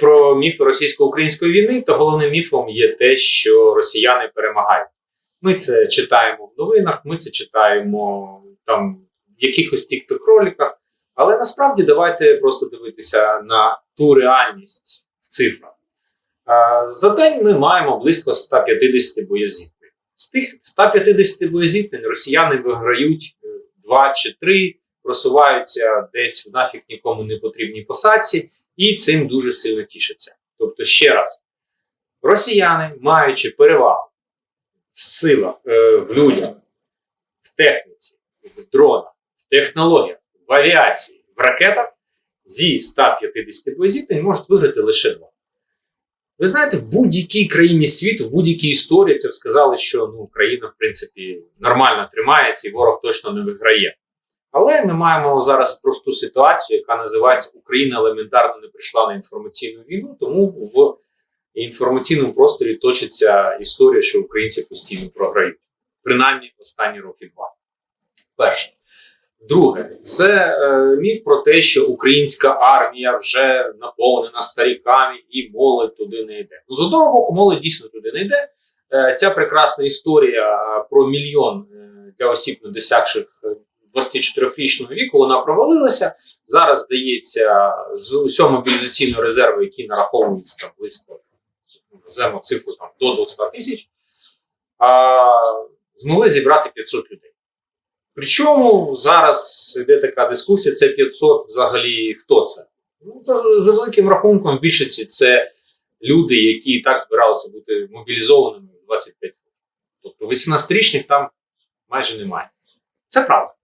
Про міфи російсько-української війни, то головним міфом є те, що росіяни перемагають. Ми це читаємо в новинах, ми це читаємо там в якихось тікток-роликах. Але насправді давайте просто дивитися на ту реальність в цифрах. За день ми маємо близько 150 боєзіткнень. З тих 150 боєзіткнень росіяни виграють 2 чи 3, просуваються десь в нафіг нікому не потрібній посадці, і цим дуже сильно тішаться. Тобто, ще раз, росіяни, маючи перевагу в силах, е, в людях, в техніці, в дронах, в технологіях, в авіації, в ракетах зі 150 боєзіткнень можуть виграти лише два. Ви знаєте, в будь-якій країні світу, в будь-якій історії це б сказали, що ну, Україна, в принципі, нормально тримається і ворог точно не виграє. Але ми маємо зараз просту ситуацію, яка називається Україна елементарно не прийшла на інформаційну війну, тому в інформаційному просторі точиться історія, що українці постійно програють. Принаймні останні роки два. Перше. Друге, це е, міф про те, що українська армія вже наповнена старіками і молодь туди не йде. Ну, з одного боку, молодь дійсно туди не йде. Е, ця прекрасна історія е, про мільйон е, для осіб, не досягших е, 24-річного віку, вона провалилася. Зараз здається, з усього мобілізаційного резерву, який нараховується там близько називаємо цифру там до 200 тисяч, а, змогли зібрати 500 людей. Причому зараз йде така дискусія: це 500 взагалі хто це? Ну, за, за великим рахунком, в більшості це люди, які і так збиралися бути мобілізованими в 25 років. Тобто 18-річних там майже немає. Це правда.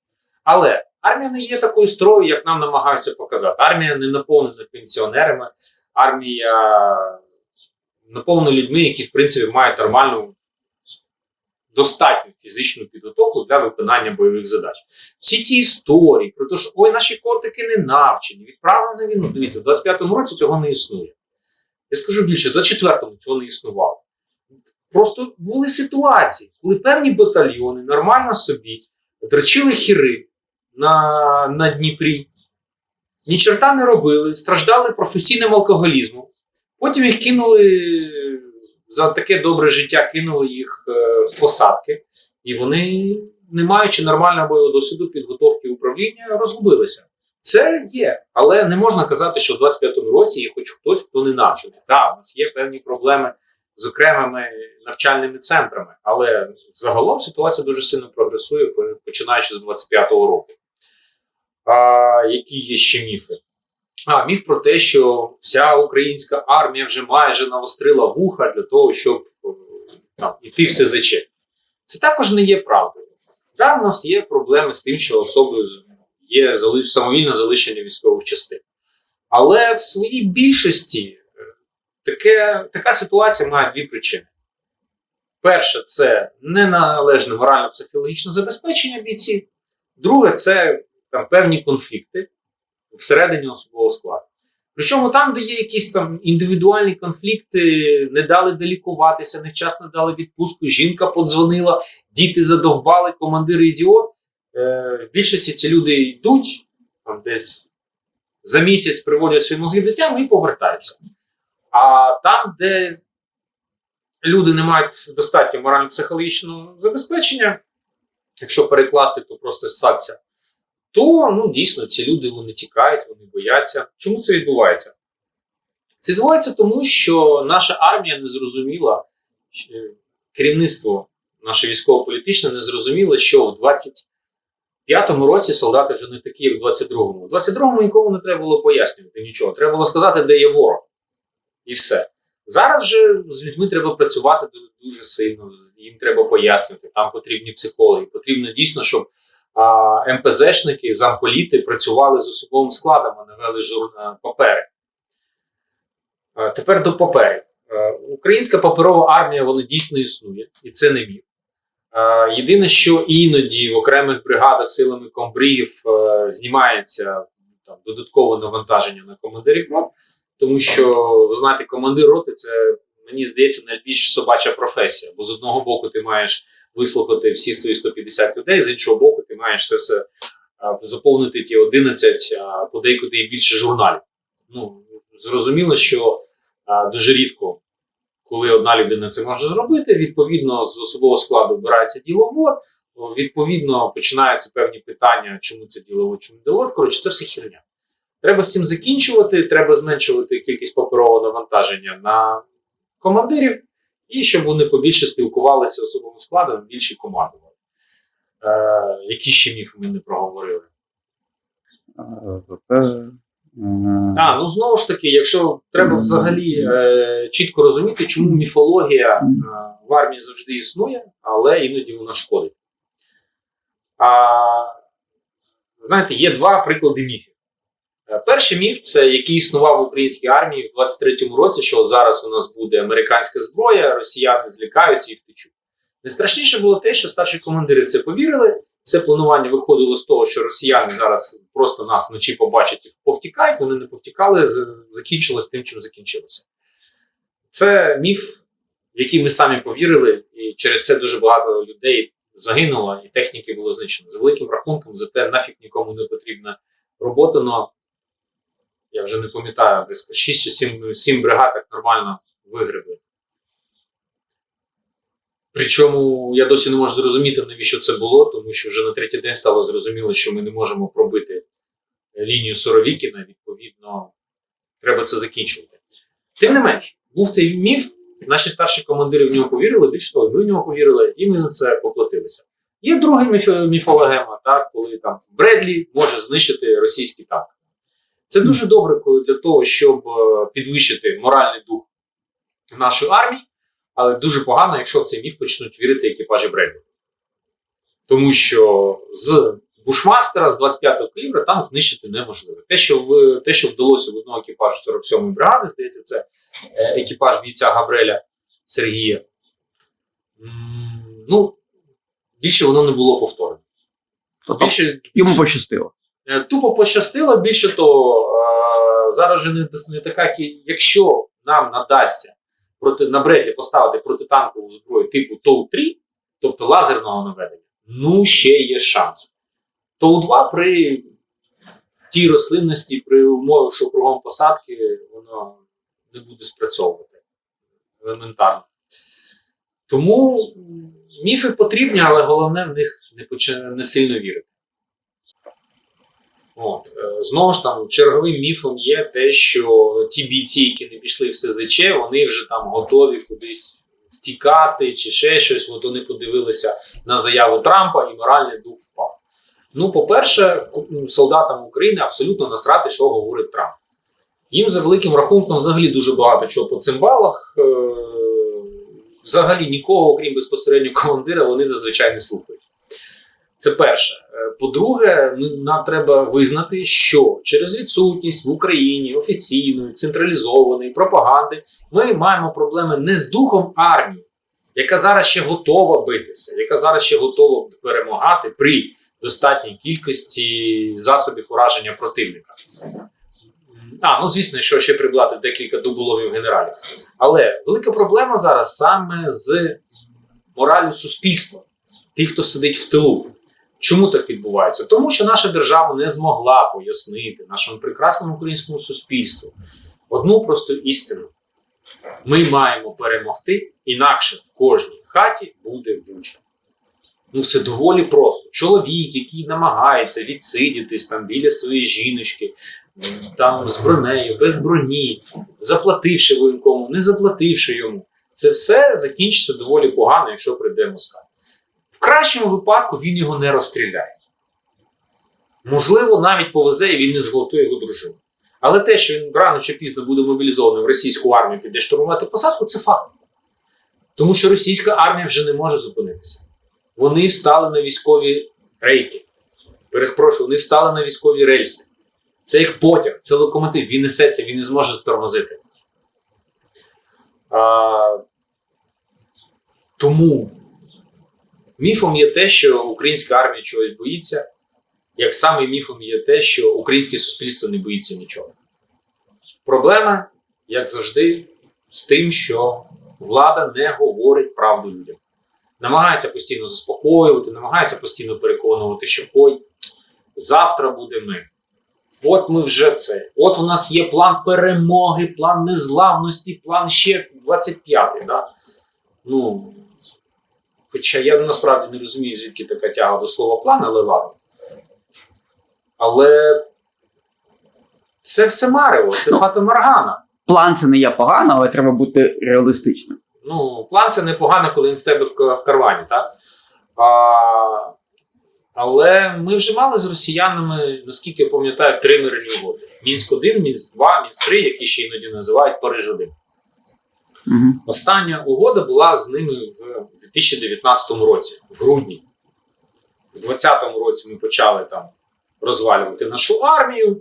Але армія не є такою строю, як нам намагаються показати. Армія не наповнена пенсіонерами, армія наповнена людьми, які, в принципі, мають нормальну достатню фізичну підготовку для виконання бойових задач. Всі ці історії про те, що ой, наші котики не навчені, відправлені на війну. Дивіться, в 25-му році цього не існує. Я скажу більше, в 24-му цього не існувало. Просто були ситуації, коли певні батальйони нормально собі дрочили хіри на, на Дніпрі, ні черта не робили, страждали професійним алкоголізмом. Потім їх кинули за таке добре життя, кинули їх е, в посадки, і вони, не маючи нормального бойового досвіду підготовки управління, розгубилися. Це є, але не можна казати, що в 25-му році є хоч хтось, хто не навчений. Так, у нас є певні проблеми з окремими навчальними центрами, але загалом ситуація дуже сильно прогресує, починаючи з 25-го року. А, Які є ще міфи? А, міф про те, що вся українська армія вже майже навострила вуха для того, щоб е, там, іти в СЗЧ. Це також не є правдою. Так, в нас є проблеми з тим, що особи є залиш... самовільне залишення військових частин. Але в своїй більшості таке, така ситуація має дві причини. Перше, це неналежне морально-психологічне забезпечення бійців. Друге, це там, певні конфлікти всередині особового складу. Причому там, де є якісь там індивідуальні конфлікти, не дали делікуватися, невчасно дали відпустку, жінка подзвонила, діти задовбали, командир ідіот. Е, в більшості ці люди йдуть там десь за місяць приводять свої мозги дитям і повертаються. А там, де люди не мають достатньо морально-психологічного забезпечення, якщо перекласти, то просто ссаться, то ну, дійсно ці люди вони тікають, вони бояться. Чому це відбувається? Це відбувається тому, що наша армія не зрозуміла, е, керівництво наше військово-політичне не зрозуміло, що в 25-му році солдати вже не такі, як в 22-му. В 22-му нікому не треба було пояснювати нічого. Треба було сказати, де є ворог. І все. Зараз же з людьми треба працювати дуже сильно, їм треба пояснювати, там потрібні психологи. Потрібно дійсно, щоб а, МПЗшники, замполіти працювали з особовим складом, а не вели жур... папери. А, тепер до паперів. Українська паперова армія вона дійсно існує, і це не міф. Єдине, що іноді в окремих бригадах силами комбрігів знімається там, додаткове навантаження на командирів рот, тому що, ви знаєте, командир роти це, мені здається, найбільш собача професія. Бо з одного боку ти маєш вислухати всі свої 150 людей, з іншого боку, ти маєш це все заповнити ті 11, а подейкуди і більше журналів. Ну, Зрозуміло, що дуже рідко, коли одна людина це може зробити, відповідно, з особового складу обирається діловод, відповідно, починаються певні питання, чому це діловод, чому діловод. Коротше, це все херня. Треба з цим закінчувати, треба зменшувати кількість паперового навантаження на командирів, і щоб вони побільше спілкувалися особовим складом, більше командували. Е, які ще міфи ми не проговорили? Е, А, ну знову ж таки, якщо треба взагалі е, чітко розуміти, чому міфологія е, в армії завжди існує, але іноді вона шкодить. А, знаєте, є два приклади міфів. Е, Перший міф це який існував в українській армії в 23-му році, що от зараз у нас буде американська зброя, росіяни злякаються і втечуть. Найстрашніше було те, що старші командири в це повірили. Все планування виходило з того, що росіяни зараз просто нас вночі побачать і повтікають. Вони не повтікали, закінчилось тим, чим закінчилося. Це міф, в який ми самі повірили, і через це дуже багато людей загинуло, і техніки було знищено. За великим рахунком, зате нафіг нікому не потрібна робота. Я вже не пам'ятаю, близько 6 чи 7, 7 бригад так нормально вигребли. Причому я досі не можу зрозуміти, навіщо це було, тому що вже на третій день стало зрозуміло, що ми не можемо пробити лінію Соровікіна. Відповідно, треба це закінчувати. Тим не менш, був цей міф, наші старші командири в нього повірили, більш того, ми в нього повірили, і ми за це поплатилися. Є друга міф- міфологема, так, коли там Бредлі може знищити російський танк. Це дуже добре коли для того, щоб е, підвищити моральний дух нашої армії, але дуже погано, якщо в цей міф почнуть вірити екіпажі Бредлі. Тому що з Бушмастера з 25-го калібра там знищити неможливо. Те, що в те, що вдалося в одного екіпажу 47-ї бригади, здається, це е, екіпаж бійця Габреля Сергія. Ну, більше воно не було повторено. Тобто Більше, йому пощастило. Е, Тупо пощастило. Більше того, е, зараз же не, така, якщо нам надасться проти на Бредлі поставити протитанкову зброю типу ТОУ-3, тобто лазерного наведення, ну ще є шанс. ТОУ-2 при тій рослинності, при умові, що кругом посадки, воно не буде спрацьовувати елементарно. Тому міфи потрібні, але головне в них не, почи- не сильно вірити. От. е, Знову ж там, черговим міфом є те, що ті бійці, які не пішли в СЗЧ, вони вже там готові кудись втікати чи ще щось. От вони подивилися на заяву Трампа і моральний дух впав. Ну, по-перше, солдатам України абсолютно насрати, що говорить Трамп. Їм за великим рахунком взагалі дуже багато чого по цим балах. Е- взагалі нікого, окрім безпосередньо командира, вони зазвичай не слухають. Це перше. Е, По-друге, ну, нам треба визнати, що через відсутність в Україні офіційної, централізованої пропаганди ми маємо проблеми не з духом армії, яка зараз ще готова битися, яка зараз ще готова перемагати при достатній кількості засобів ураження противника. А, ну звісно, що ще прибрати декілька дуболомів генералів. Але велика проблема зараз саме з моралю суспільства, тих, хто сидить в тилу. Чому так відбувається? Тому що наша держава не змогла пояснити нашому прекрасному українському суспільству одну просту істину: ми маємо перемогти, інакше в кожній хаті буде буча. Ну, все доволі просто. Чоловік, який намагається відсидітись там біля своєї жіночки, там з бронею, без броні, заплативши воєнкому, не заплативши йому, це все закінчиться доволі погано, якщо прийде Москва. В кращому випадку він його не розстріляє. Можливо, навіть повезе і він не зґвалтує його дружину. Але те, що він рано чи пізно буде мобілізований в російську армію, піде штурмувати посадку, це факт. Тому що російська армія вже не може зупинитися. Вони встали на військові рейки. Перепрошую, вони встали на військові рельси. Це як потяг, це локомотив, він несеться, він не зможе затормозити. А, тому міфом є те, що українська армія чогось боїться, як саме міфом є те, що українське суспільство не боїться нічого. Проблема, як завжди, з тим, що влада не говорить правду людям. Намагається постійно заспокоювати, намагається постійно переконувати, що ой, завтра буде мир. от ми вже це. От в нас є план перемоги, план незламності, план ще 25-й. Да? Ну, хоча я насправді не розумію, звідки така тяга до слова план, але ладно. Але це все марево, це фата Моргана. План це не є погано, але треба бути реалістичним. Ну, план це непогано, коли він в тебе в, ка- в карвані, так? А, але ми вже мали з росіянами, наскільки я пам'ятаю, три мирні угоди: Мінськ 1, Мінськ 2, Мінськ 3, які ще іноді називають Париж 1. Угу. Остання угода була з ними в 2019 році, в грудні. В 2020 році ми почали там розвалювати нашу армію.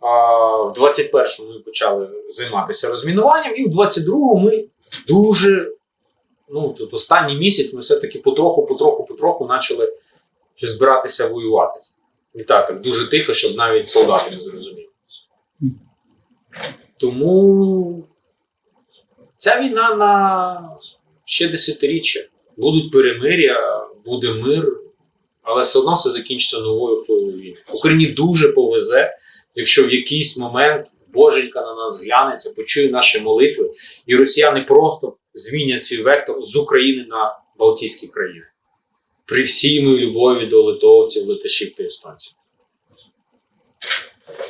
А в 21-му ми почали займатися розмінуванням, і в 22-му ми дуже. Ну, тут останній місяць ми все-таки потроху, потроху, потроху почали щось збиратися воювати. І так, так дуже тихо, щоб навіть солдати не зрозуміли. Тому ця війна на ще десятиріччя. Будуть перемир'я, буде мир, але все одно все закінчиться новою хвилею війни. Україні дуже повезе, якщо в якийсь момент Боженька на нас глянеться, почує наші молитви, і росіяни просто змінять свій вектор з України на Балтійські країни. При всій моїй любові до литовців, литашів та естонців.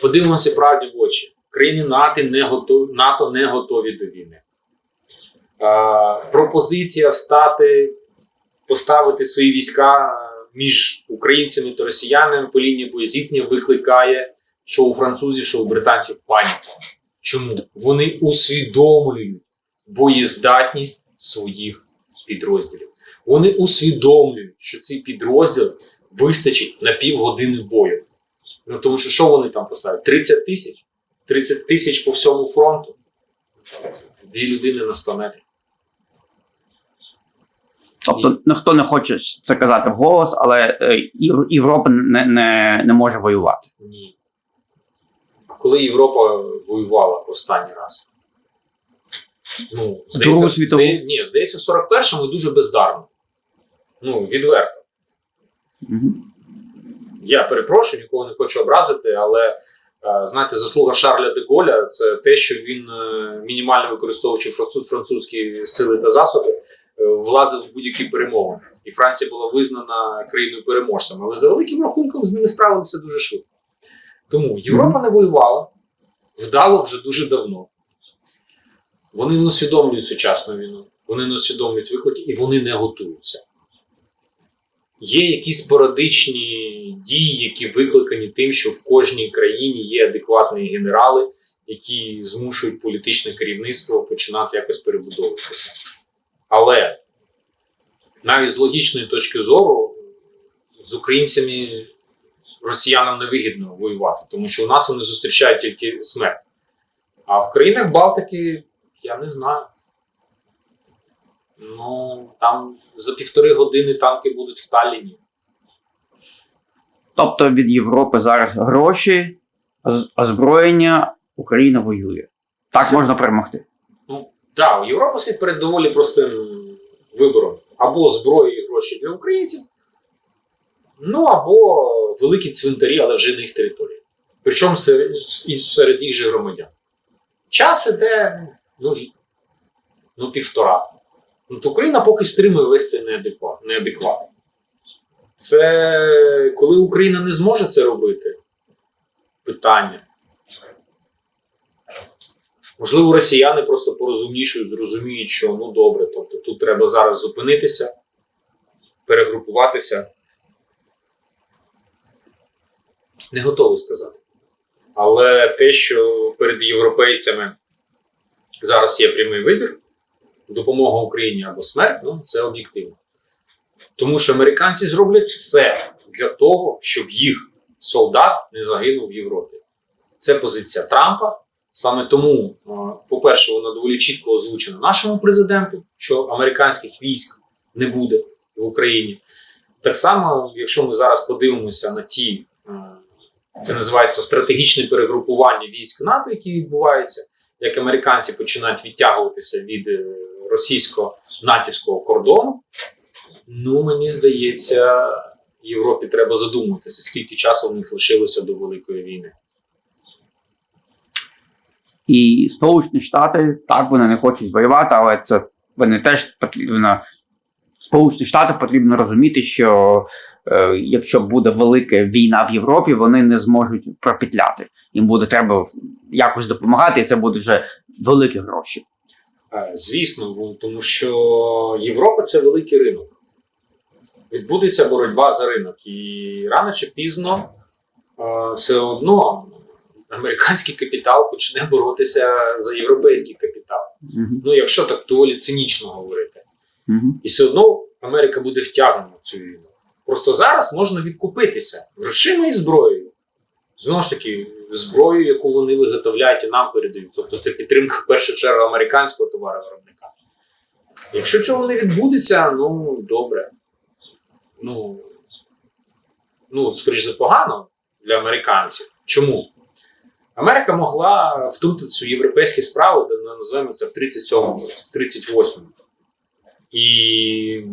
Подивимося правді в очі. Країни НАТО не готові, НАТО не готові до війни. Е, пропозиція встати, поставити свої війська між українцями та росіянами по лінії боєзіткнення викликає, що у французів, що у британців паніку. Чому? Вони усвідомлюють боєздатність своїх підрозділів. Вони усвідомлюють, що цей підрозділ вистачить на півгодини бою. Ну, тому що що вони там поставлять? 30 тисяч? 30 тисяч по всьому фронту. Дві людини на 100 метрів. Тобто ніхто не хоче це казати вголос, але е, Європа не, не, не може воювати. Ні. А коли Європа воювала останній раз? Ну, світову? здає- ні, здається, в 41-му дуже бездарно. Ну, відверто. Угу. Я перепрошую, нікого не хочу образити, але е, знаєте, заслуга Шарля де Голля це те, що він, е, мінімально використовуючи французькі сили та засоби, влазив в будь-які перемоги. І Франція була визнана країною переможцем. Але за великим рахунком з ними справилися дуже швидко. Тому Європа не воювала, вдало вже дуже давно. Вони не усвідомлюють сучасну війну, вони не усвідомлюють виклики і вони не готуються. Є якісь спорадичні дії, які викликані тим, що в кожній країні є адекватні генерали, які змушують політичне керівництво починати якось перебудовуватися. Але навіть з логічної точки зору, з українцями росіянам невигідно воювати, тому що у нас вони зустрічають тільки смерть. А в країнах Балтики я не знаю. Ну, там за півтори години танки будуть в Талліні. Тобто від Європи зараз гроші, озброєння, Україна воює. Так Це- можна перемогти. Ну, так, у Європа стоїть перед доволі простим вибором: або зброї і гроші для українців, ну або великі цвинтарі, але вже на їх території. Причому серед, їх же громадян. Час іде ну, рік, ну півтора. Ну, то Україна поки стримує весь цей неадекват. неадекват. Це коли Україна не зможе це робити, питання. Можливо, росіяни просто порозумнішують, зрозуміють, що ну добре, тобто тут треба зараз зупинитися, перегрупуватися. Не готовий сказати. Але те, що перед європейцями зараз є прямий вибір, допомога Україні або смерть, ну це об'єктивно. Тому що американці зроблять все для того, щоб їх солдат не загинув в Європі. Це позиція Трампа. Саме тому, по-перше, вона доволі чітко озвучена нашому президенту, що американських військ не буде в Україні. Так само, якщо ми зараз подивимося на ті, це називається стратегічне перегрупування військ НАТО, які відбуваються, як американці починають відтягуватися від е, російсько-натівського кордону, ну мені здається, Європі треба задуматися, скільки часу в них лишилося до Великої війни. І Сполучені Штати так вони не хочуть воювати, але це вони теж потрібно. Сполучені Штати потрібно розуміти, що е, якщо буде велика війна в Європі, вони не зможуть пропетляти. Їм буде треба якось допомагати, і це будуть вже великі гроші. Е, Звісно, тому що Європа це великий ринок. Відбудеться боротьба за ринок. І рано чи пізно е, все одно американський капітал почне боротися за європейський капітал. Мгм. Ну, якщо так доволі цинічно говорити. Мгм. І все одно Америка буде втягнена в цю війну. Просто зараз можна відкупитися грошима і зброєю. Знову ж таки, зброю, яку вони виготовляють і нам передають. Тобто це підтримка в першу чергу американського товаровиробника. Якщо цього не відбудеться, ну добре. Ну, ну скоріш за погано для американців. Чому? Америка могла втрутитися у європейські справи, де називаємо це в 37-му, в 38-му. І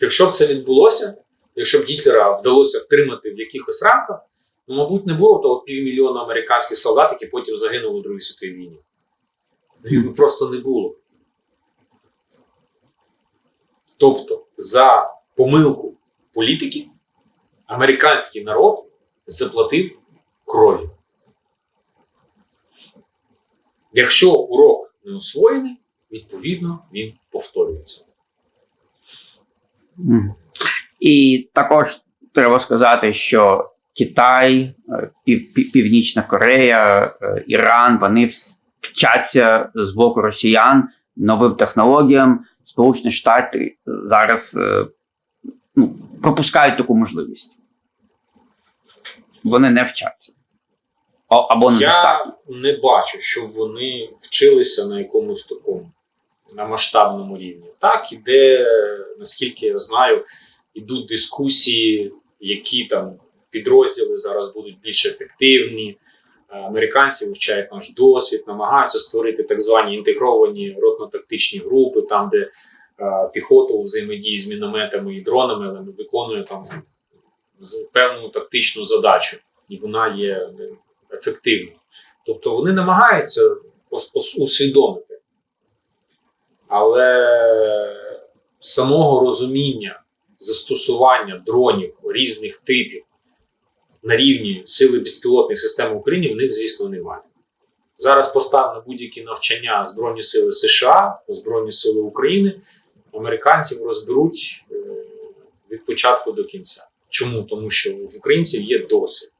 якщо б це відбулося, якщо б Гітлера вдалося втримати в якихось рамках, ну, мабуть, не було того півмільйона американських солдат, які потім загинули у Другій світовій війні. Їх просто не було. Тобто, за помилку політиків американський народ заплатив кров'ю. Якщо урок не освоєний, відповідно він повторюється. І також треба сказати, що Китай, е, Пів- Пів- Північна Корея, е, Іран вони вчаться з боку росіян новим технологіям. Сполучені Штати зараз е, ну, пропускають таку можливість. Вони не вчаться. Або недостатньо. Я не бачу, щоб вони вчилися на якомусь такому на масштабному рівні. Так, іде, наскільки я знаю, ідуть дискусії, які там підрозділи зараз будуть більш ефективні. Е, Американці вивчають наш досвід, намагаються створити так звані інтегровані ротно-тактичні групи, там, де е, піхота у взаємодії з мінометами і дронами але виконує там певну тактичну задачу, і вона є е, ефективною. Тобто вони намагаються усвідомити. Але самого розуміння застосування дронів різних типів на рівні сили безпілотних систем України в них, звісно, немає. Зараз постав на будь-які навчання Збройні Сили США, Збройні Сили України, американців розберуть е, від початку до кінця. Чому? Тому що в українців є досвід.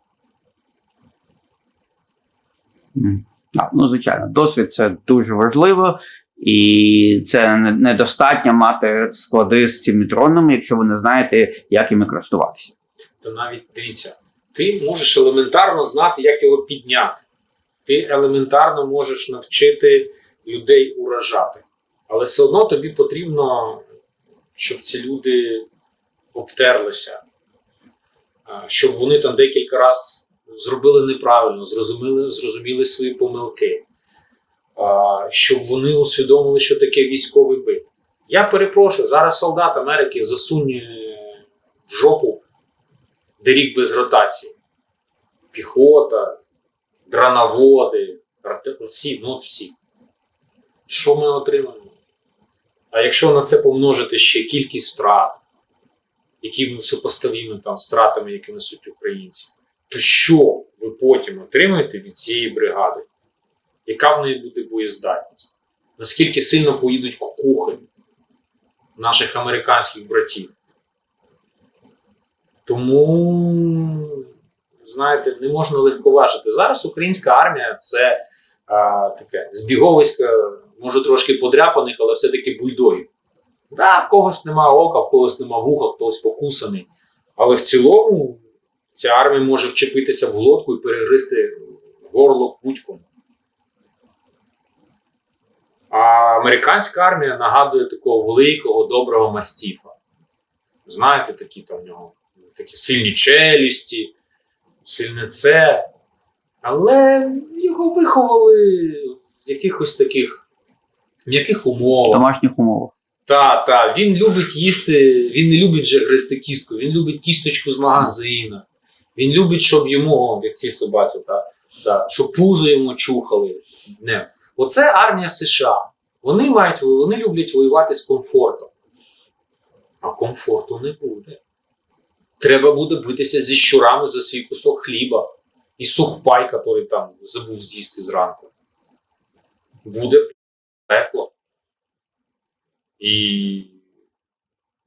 Мгм. Так, ну, звичайно, досвід це дуже важливо, і це недостатньо мати склади з цими дронами, якщо ви не знаєте, як іми користуватися. то навіть дивіться, ти можеш елементарно знати, як його підняти. Ти елементарно можеш навчити людей уражати. Але все одно тобі потрібно, щоб ці люди обтерлися, щоб вони там декілька разів зробили неправильно, зрозуміли, зрозуміли свої помилки, щоб вони усвідомили, що таке військовий бит. Я перепрошую, зараз солдат Америки засунь в жопу де рік без ротації. Піхота, дранаводи, всі, ну всі. Що ми отримаємо? А якщо на це помножити ще кількість втрат, які супоставімо там з втратами, які несуть українці, то що ви потім отримаєте від цієї бригади? Яка в неї буде боєздатність? Наскільки сильно поїдуть кукухи наших американських братів? Тому, знаєте, не можна легковажити. Зараз українська армія це а, таке збіговисько, може трошки подряпаних, але все-таки бульдогів. Да, в когось нема ока, в когось нема вуха, хтось покусаний. Але в цілому ця армія може вчепитися в глотку і перегризти горло будь-кому. А американська армія нагадує такого великого доброго мастіфа. Знаєте, такі там в нього такі сильні челюсті, сильне це. Але його виховали в якихось таких м'яких В умовах. домашніх умовах. Та, та, він любить їсти, він не любить же гризти кістку, він любить кісточку з магазина. Він любить, щоб йому, як ці собаці, та, та, щоб пузо йому чухали. днем. Оце армія США. Вони мають вони люблять воювати з комфортом. А комфорту не буде. Треба буде битися зі щурами за свій кусок хліба і сухпай, який там забув з'їсти зранку. Буде пекло. І,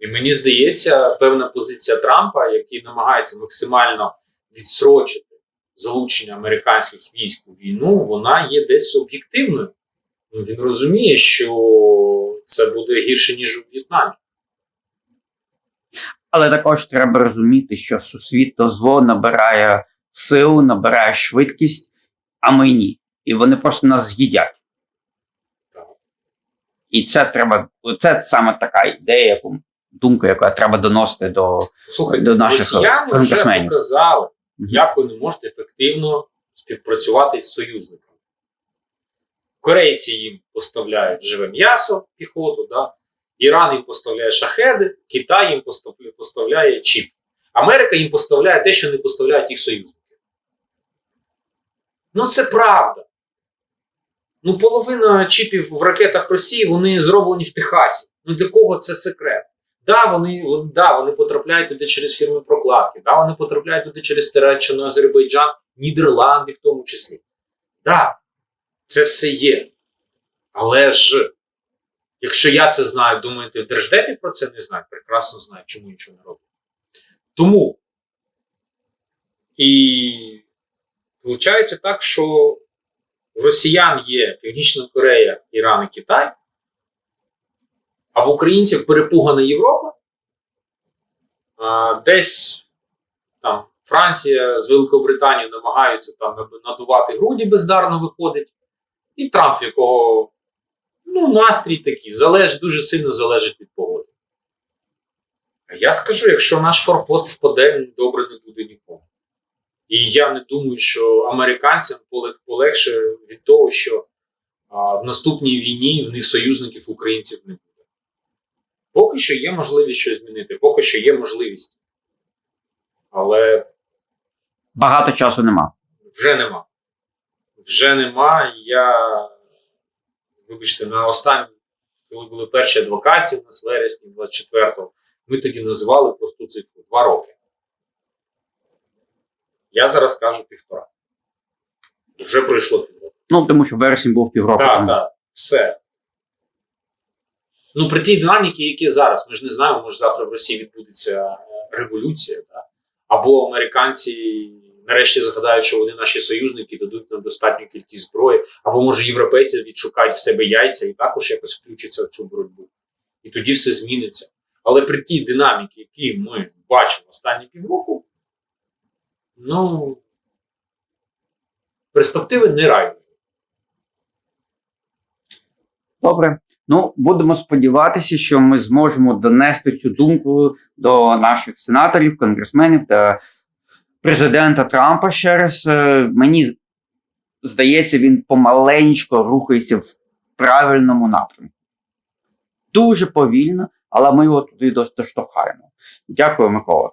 і мені здається, певна позиція Трампа, який намагається максимально відсрочити залучення американських військ у війну, вона є десь об'єктивною. Ну, Він розуміє, що це буде гірше, ніж у В'єтнамі. Але також треба розуміти, що світ зло набирає силу, набирає швидкість, а ми ні. І вони просто нас з'їдять. І це треба, це саме така ідея, яку думка, яку треба доносити до Слухайте, До наших росіяни вже показали, як вони можуть ефективно співпрацювати з союзниками. Корейці їм поставляють живе м'ясо, піхоту, да? Іран їм поставляє шахеди, Китай їм поставляє чіп. Америка їм поставляє те, що не поставляють їх союзники. Ну, це правда. Ну, половина чіпів в ракетах Росії вони зроблені в Техасі. Ну для кого це секрет? Да, вони, да, вони потрапляють туди через фірми прокладки, да, вони потрапляють туди через Туреччину, Азербайджан, Нідерланди в тому числі. Да, це все є. Але ж, якщо я це знаю, думаєте, в Держдепі про це не знають, прекрасно знають, чому нічого не роблять. Тому і виходить так, що в росіян є Північна Корея, Іран і Китай, а в українців перепугана Європа. Десь там Франція з Великобританією намагаються там надувати груді бездарно виходить. І Трамп, якого ну, настрій такий, залежить, дуже сильно залежить від погоди. А я скажу, якщо наш форпост впаде, добре не буде нікому. І я не думаю, що американцям полегше від того, що а, в наступній війні в них союзників українців не буде. Поки що є можливість щось змінити, поки що є можливість. Але багато часу нема. вже нема. Вже нема. Я, вибачте, на останній, коли були перші адвокації у нас вересні 24-го, ми тоді називали просту цифру два роки. Я зараз кажу півтора. Вже пройшло півроку. Ну тому що вересень був півроку Так, так, все. Ну, при тій динаміці, які зараз, ми ж не знаємо, може завтра в Росії відбудеться е, революція, да? або американці нарешті згадають, що вони наші союзники дадуть нам достатню кількість зброї, або може європейці відшукають в себе яйця і також якось включаться в цю боротьбу. І тоді все зміниться. Але при тій динаміці, які ми бачимо останні півроку, ну перспективи не райдужі. Добре. Ну, будемо сподіватися, що ми зможемо донести цю думку до наших сенаторів, конгресменів та президента Трампа ще раз. Е, Мені здається, він помаленько рухається в правильному напрямку. Дуже повільно, але ми його туди доштовхаємо. Дякую, Микола.